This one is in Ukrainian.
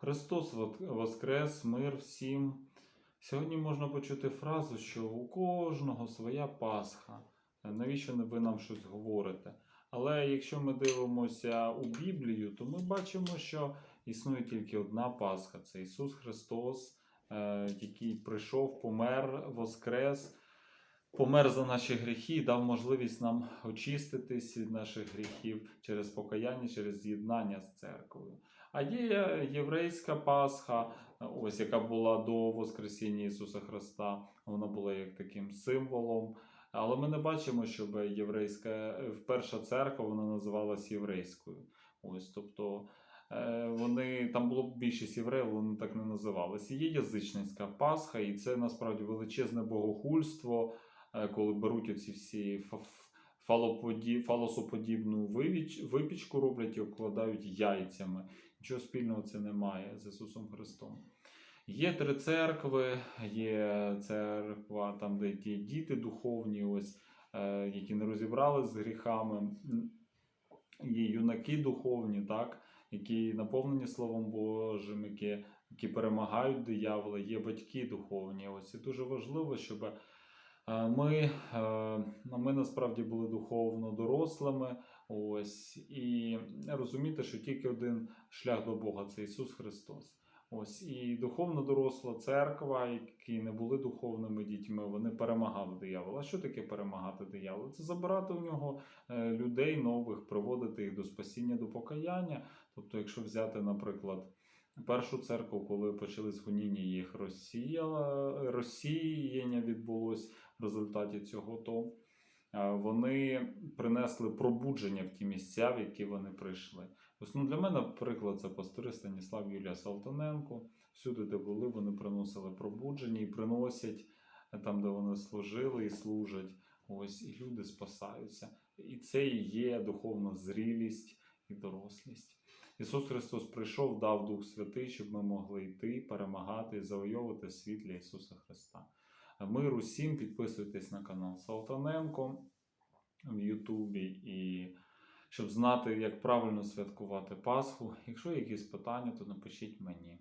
Христос Воскрес, мир всім. Сьогодні можна почути фразу, що у кожного своя Пасха. Навіщо ви нам щось говорите? Але якщо ми дивимося у Біблію, то ми бачимо, що існує тільки одна Пасха це Ісус Христос, е, який прийшов, помер, воскрес, помер за наші гріхи і дав можливість нам очиститись від наших гріхів через покаяння, через з'єднання з церквою. А є єврейська Пасха, ось яка була до Воскресіння Ісуса Христа. Вона була як таким символом. Але ми не бачимо, щоб єврейська перша церква вона називалась єврейською. Ось, тобто е, вони там було більшість євреїв, вони так не називалися. Є язичницька Пасха, і це насправді величезне богохульство, коли беруть оці всі фалосоподібну випічку роблять і обкладають яйцями. Нічого спільного це немає з Ісусом Христом. Є три церкви, є церква, там, де ті діти духовні, ось, е, які не розібрали з гріхами. Є юнаки духовні, так, які наповнені Словом Божим, які, які перемагають диявола, є батьки духовні. Ось і дуже важливо, щоб е, ми, е, ми насправді були духовно дорослими. Ось, і розуміти, що тільки один шлях до Бога це Ісус Христос. Ось і духовно доросла церква, які не були духовними дітьми, вони перемагали диявола. А що таке перемагати диявола? Це забирати у нього е, людей нових, приводити їх до спасіння, до покаяння. Тобто, якщо взяти, наприклад, першу церкву, коли почались гоніння їх Росія, відбулось в результаті цього, то е, вони принесли пробудження в ті місця, в які вони прийшли. Ось ну, для мене приклад це пастори Станіслав Юлія Салтаненко. Всюди, де були, вони приносили пробудження і приносять е, там, де вони служили і служать. Ось і люди спасаються. І це і є духовна зрілість і дорослість. Ісус Христос прийшов, дав Дух Святий, щоб ми могли йти, перемагати і завойовувати світ для Ісуса Христа. Мир усім, підписуйтесь на канал Салтаненко в Ютубі і щоб знати, як правильно святкувати Пасху. Якщо є якісь питання, то напишіть мені.